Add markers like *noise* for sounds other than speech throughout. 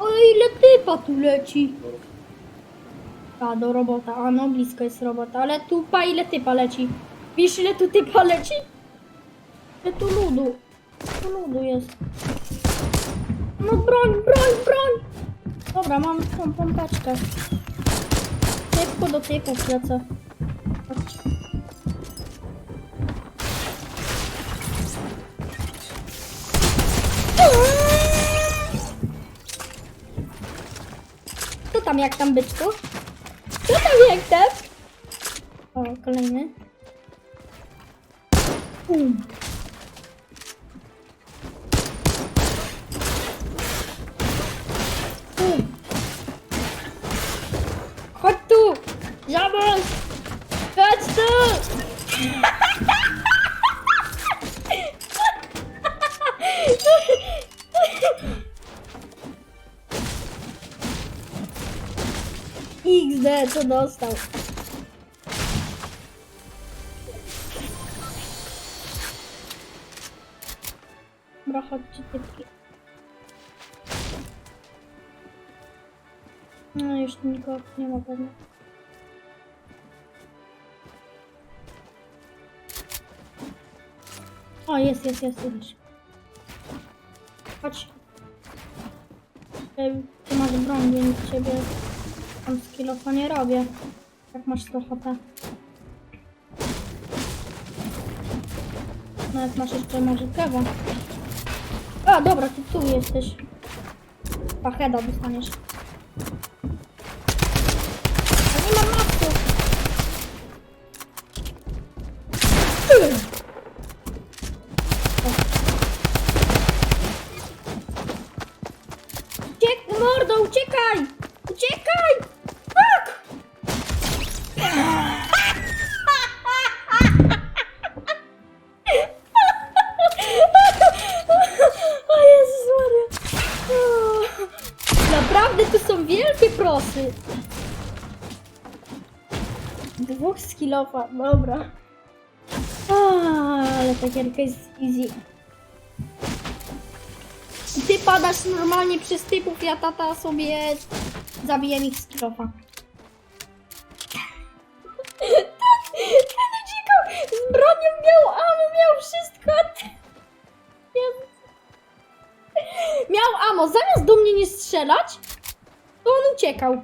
O ile typa tu leci. A, do robota. A no, blisko jest robota. Ale tu pa ile typa leci. Wiesz ile tu typa leci? Ile tu ludu. Tu ludu jest. No broń, broń, broń. Dobra, mam tą pompeczkę. Szybko do typów lecę. Tam jak tam byczku? Co tam jak tam? O, kolejny. Um. Um. Chodź tu! Zobacz! Chodź tu! *laughs* XD, co dostał? Dobra, chodźcie typki. No już nikogo nie ma pewnie. O, jest, jest, jest, już. Chodź. Ty masz broń, więc ciebie tam skillofa nie robię. Jak masz 100 HP. Nawet masz jeszcze może kewa. A, dobra, ty tu jesteś. Pacheda dostaniesz. Dwóch skillofa, dobra. A, ale ta gierka jest easy. Ty padasz normalnie przez typów, ja tata sobie zabiję ich z kilofa. *laughs* Ten uciekał z bronią, miał amo, miał wszystko. Miał amo, zamiast do mnie nie strzelać, to on uciekał.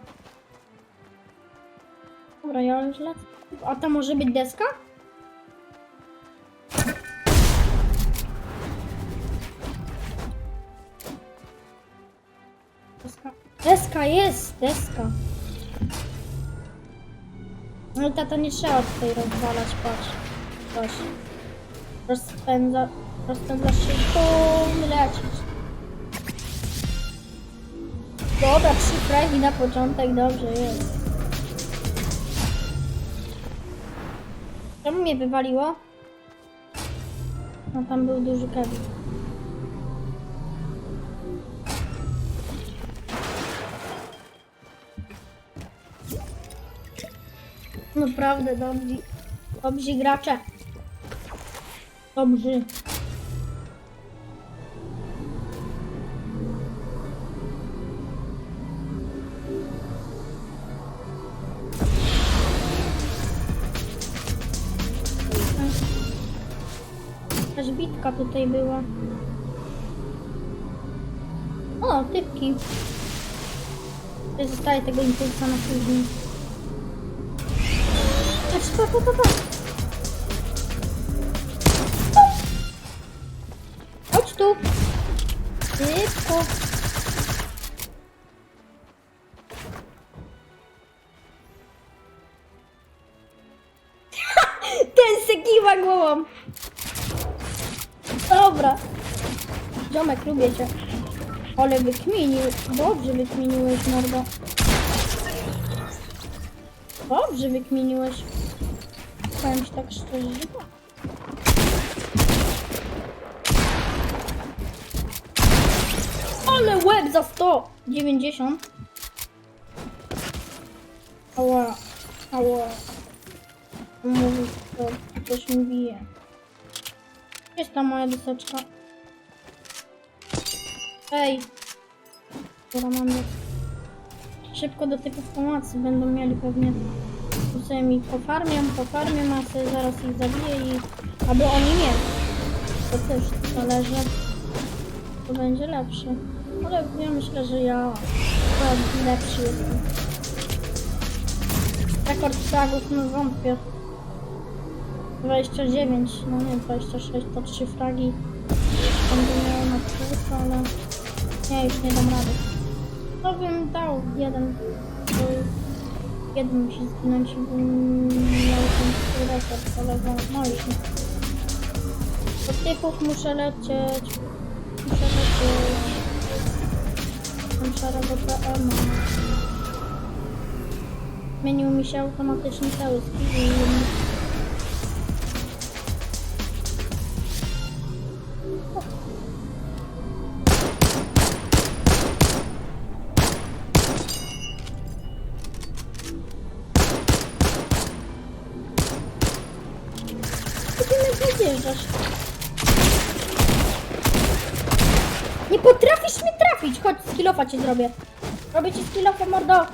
Dobra, ja już lecę. A to może być deska? Deska. Deska jest, deska. No tata nie trzeba tutaj rozwalać, patrz. Coś. Rozpędza, rozpędzasz się, bum, lecisz. Dobra, trzy fragi na początek, dobrze jest. Czemu mnie wywaliło? No tam był duży Kevin. Naprawdę dobrzy. Dobrzy gracze. Dobrzy. Tutaj była. O, typki. Tutaj zostaje tego impulsa na później. Patrz, pa, pa, pa, pa. Chodź tu. Szybko. Lubię cię. Ale wykminił. Dobrze wykminiłeś, mordo. Dobrze wykminiłeś. Powiem ci tak szczerze, tak. Ale łeb za 190. Ała, ała. Mówi, to coś mi bije. Jest ta moja deseczka? Ej. Romanów. Szybko do typów pomocy będą mieli pewnie. Tu sobie mi pofarmią, pofarmią, a sobie zaraz ich zabiję i... Albo oni nie. To też zależy. To będzie lepsze. Ale ja myślę, że ja chyba lepszy jestem. Rekord fragów, no wątpię. 29, no nie 26, to 3 fragi. Będę miał na plus, ale nie, już nie dam rady. To bym dał jeden. Jeden musi zginąć bym miał ten rekord, ale no, no już nie. Do typów muszę lecieć. Muszę lecieć. Mam szarego PM. Zmienił mi się automatycznie cały skill ci zrobię. Robię ci skillofa, mordo.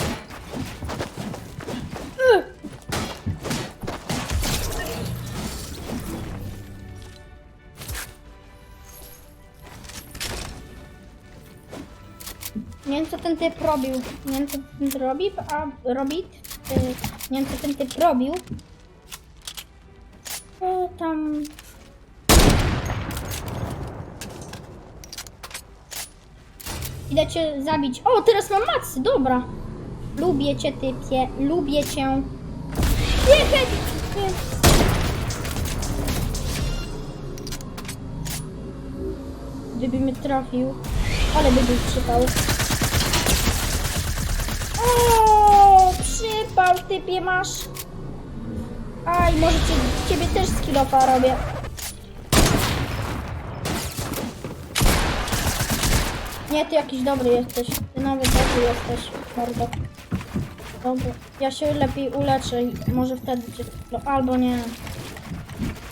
Nie wiem co ten typ robił. Nie wiem co ten typ robi, a robi. y, Nie wiem co ten typ robił. O, tam. Idę cię zabić. O, teraz mam macy, dobra. Lubię cię, typie, lubię cię. Jechać! Gdyby mnie trafił, ale by był przypał. O, przypał, typie masz. Aj, może cię, ciebie też skillofa robię. Nie, ty jakiś dobry jesteś. Ty nawet dobry jesteś, mordo. Dobra, ja się lepiej uleczę i może wtedy cię... No, albo nie.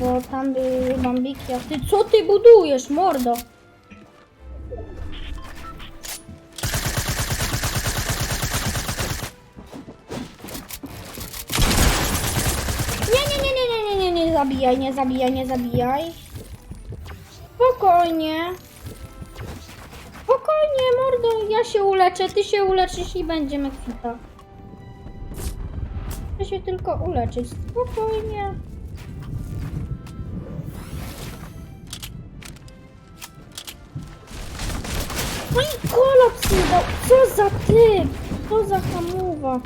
Bo tam były bambiki, a ty co ty budujesz, mordo? Nie, nie, nie, nie, nie, nie, nie, nie zabijaj, nie zabijaj, nie zabijaj. Spokojnie. Spokojnie, mordo, ja się uleczę, ty się uleczysz i będziemy kwita. Chcę się tylko uleczyć, spokojnie. No i kolaps mi dał. Co za typ? Co za hamuwa?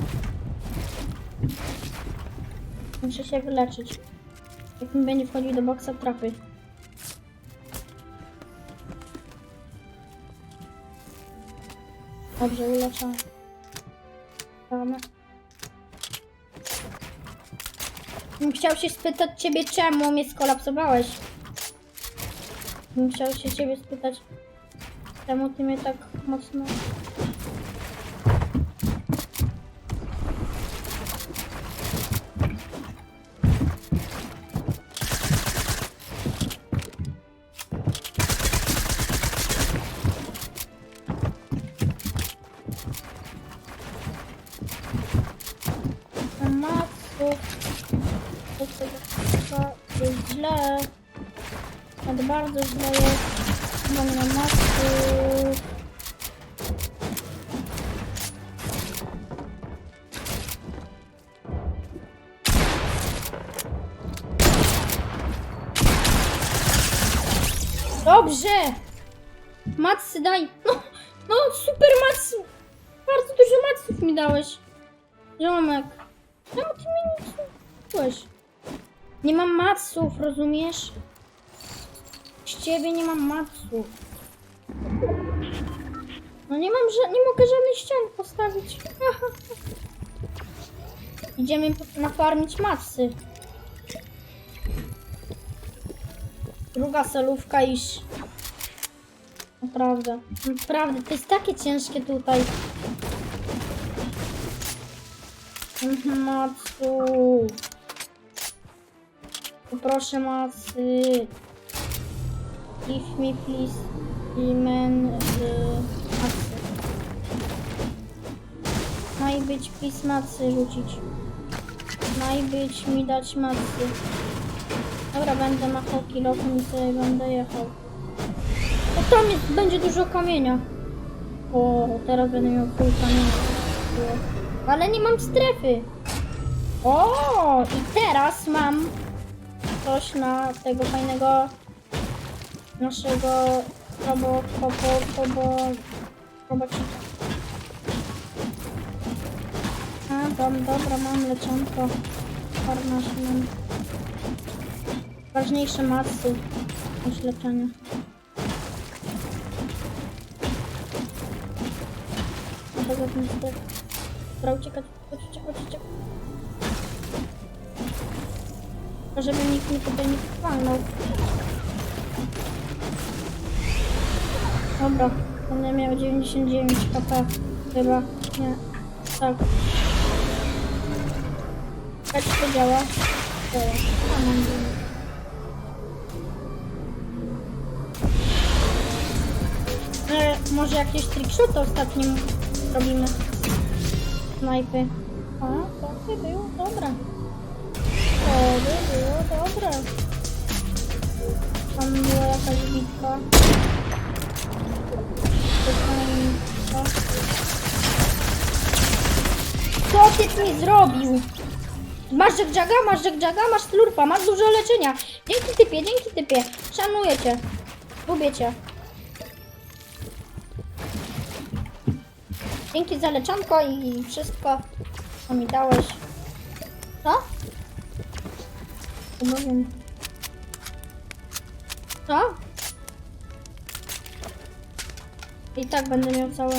Muszę się wyleczyć. Jak mi będzie wchodził do boksa trapy. Dobrze, uleczam. Bym chciał się spytać ciebie, czemu mnie skolapsowałeś. Chciał się ciebie spytać, czemu ty mnie tak mocno... bardzo źle. Mam na matsu. Dobrze! Matsy daj! No, no super matsy! Bardzo dużo matsów mi dałeś. Ziomek. Czemu ty mi nic nie dałeś? Nie mam matsów, rozumiesz? Z ciebie nie mam matsów. No nie mam, ża- nie mogę żadnej ściany postawić. *laughs* Idziemy nafarmić matsy. Druga solówka iż. Naprawdę. Naprawdę, to jest takie ciężkie tutaj. Mhm, Matsu. Poproszę Matsy. Give me please. Imen. Y, Matsy. Najbyć pismacy rzucić. Najbyć mi dać macy. Dobra, będę machał kilofem i sobie będę jechał. O, tam jest, będzie dużo kamienia. O, teraz będę miał pół kamienia. Ale nie mam strefy. O, i teraz mam coś na tego fajnego naszego robo, robo, robo, robocika. A, dom, dobra, mam leczonko. Farmasz mam. Ważniejsze masy niż leczenie. A poza tym step. Dobra, uciekać, uciekać, uciekać, uciekać. Żeby nikt mi tutaj nie walnął. Dobra, będę miał 99 kp. Chyba, nie. Tak. Jak to działa? Działa. Mam dziewięć. E, może jakieś trickshot ostatnim robimy. Snajpy. A, to by było dobre. To by było dobre. Tam była jakaś bitka. Co ty mi zrobił? Masz Jagga, masz Jagga, masz slurpa, masz dużo leczenia. Dzięki typie, dzięki typie. Szanuję cię. Lubię cię. Dzięki za leczonko i wszystko, co mi dałeś. Co? Co? I tak będę miał całe.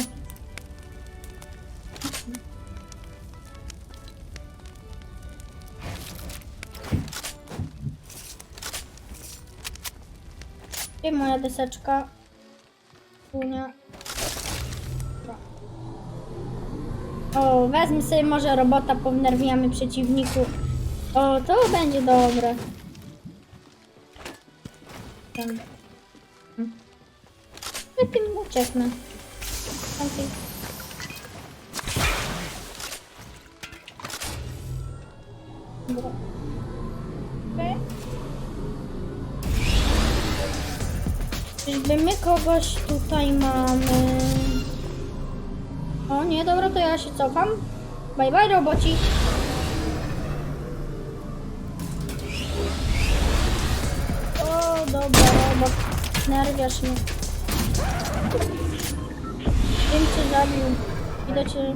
Gdzie moja deseczka? Nie. O, wezmę sobie może robota, pownerwiamy przeciwniku. O, to będzie dobre. Tam. Tym ucieknę. Czyżby my kogoś tutaj mamy? O nie, dobra, to ja się cofam. Bye bye roboci. O, dobra, robot. Nerwiasz mnie. Wiem cię zabił. Idę cię...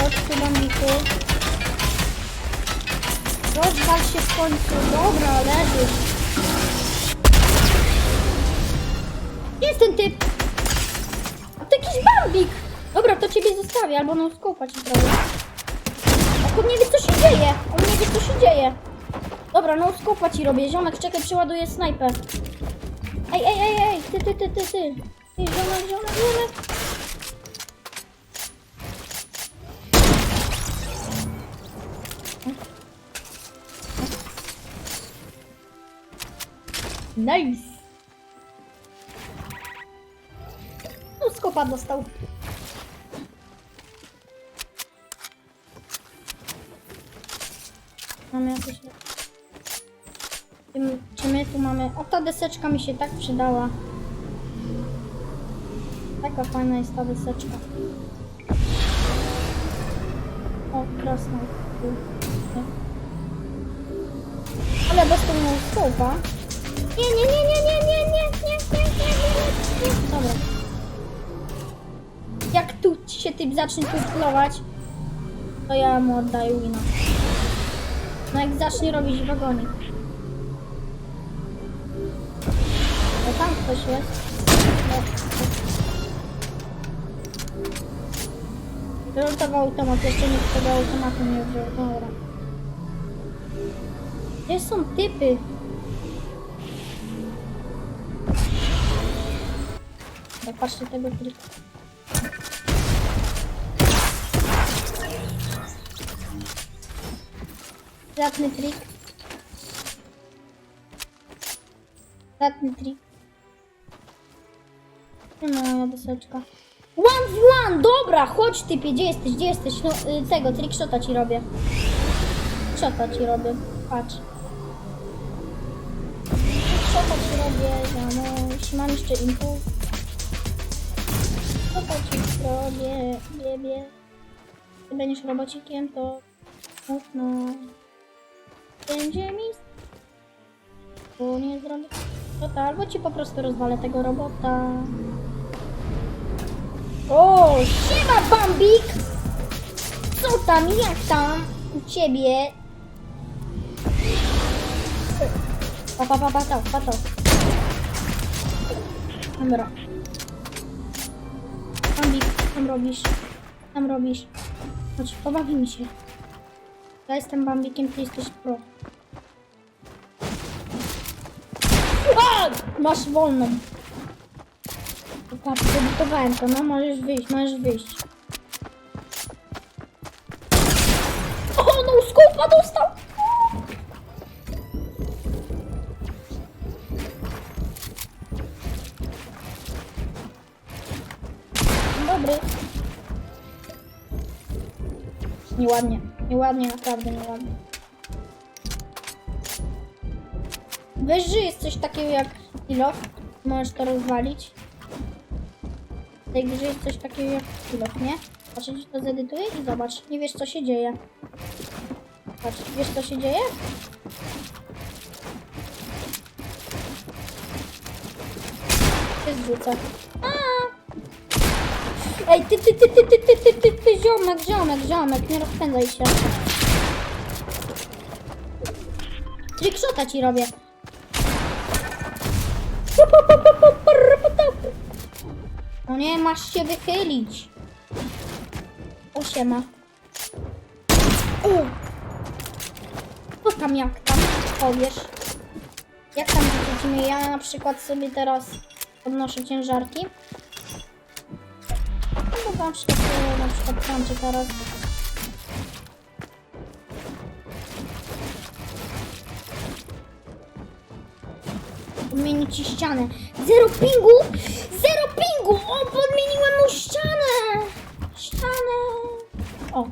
Chodź tu, bandiku. Rozwal się w końcu. Dobra, leżysz. Jest ten typ? To jakiś bambik. Dobra, to ciebie zostawię, albo no skopa ci trochę. On nie wie co się dzieje. On nie wie co się dzieje. Dobra, no skopa ci robię. Ziomek, czekaj, przeładuję snajpę. Ej, ej, ej, ej, ty, ty, ty, ty, ty. Ej, ziomek, ziomek, ziomek. Nice. No skopa dostał. Mamy jakieś... Czy my tu mamy... O, ta deseczka mi się tak przydała. Taka fajna jest ta deseczka. O, krasna. Ale bez tego skopa. Nie, nie, nie, nie, nie, nie, nie, nie, nie, nie, nie. Dobra. Jak tu się typ zacznie tutlować, to ja mu oddaję wina. No jak zacznie robić wagonik. O tam ktoś jest. No. Wylutował automat, jeszcze nikt tego automatu nie wziął. Dobra. Gdzie są typy? Zobaczcie tego trika. Zatny trik. Zatny trik. No, moja deseczka. One v one, dobra, chodź typie, gdzie jesteś, gdzie jesteś? No, y, tego, trickshota ci robię. Trickshota ci robię, patrz. Trickshota ci robię, ja no, jeśli mam jeszcze impuls. Trickshota ci robię, biebie. Ty będziesz robocikiem, to smutno. Będzie mi bo nie zrobię robota, albo ci po prostu rozwalę tego robota. O, siema Bambik! Co tam, jak tam u ciebie? Pa, pa, pa, pa, to, pa, to. Dobra. Bambik, tam robisz? Tam robisz? Chodź, pobawimy się. Ja jestem Bambikiem, ty jesteś pro. A! Masz wolną. Patrz, zebutowałem to, no możesz wyjść, możesz wyjść. O, no skupa dostał! Dobry. Nieładnie, nieładnie, naprawdę nieładnie. Weź, że jest coś takiego jak kilo. Możesz to rozwalić. W tej grze jest coś takiego jak kilo, nie? Patrz, ci to zedytuję i zobacz. Nie wiesz co się dzieje. Patrz, wiesz co się dzieje? Się zrzuca. A! Ej, ty, ty, ty, ty, ty, ty, ty, ty, ty, ziomek, ziomek, ziomek, nie rozpędzaj się. Trickshota ci robię. O nie, masz się wychylić. O siema. U. Co tam, jak tam? Powiesz. Jak tam widzimy? Ja na przykład sobie teraz podnoszę ciężarki. Na przykład, na przykład tamcie teraz. Podmienić ci ścianę. Zero pingu! Zero pingu! O, podmieniłem mu ścianę! Ścianę! O.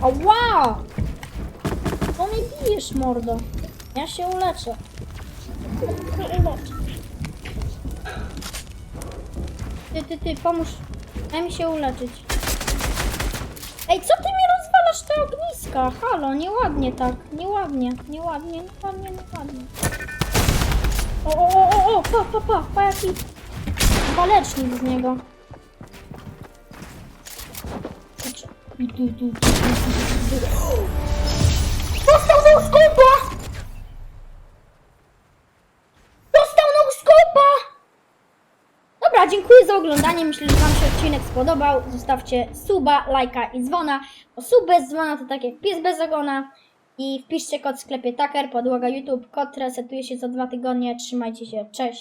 O, wow! Co mnie bijesz, mordo? Ja się uleczę. Ja się uleczę. Ty, ty, pomóż. Daj mi się uleczyć. Ej, co ty mi rozwalasz te ogniska? Halo, nieładnie tak. Nieładnie, nieładnie, nieładnie, nieładnie. O, o, o, o, o, pa, pa, pa, pa, jaki walecznik z niego. Dostał no skupa! Dostał no skupa! Dobra, dziękuję za oglądanie. Myślę, że Wam się odcinek spodobał. Zostawcie suba, lajka i dzwona. Bo sub bez dzwona to tak jak pies bez ogona. I wpiszcie kod w sklepie Taker, podłoga YouTube. Kod resetuje się za dwa tygodnie. Trzymajcie się. Cześć.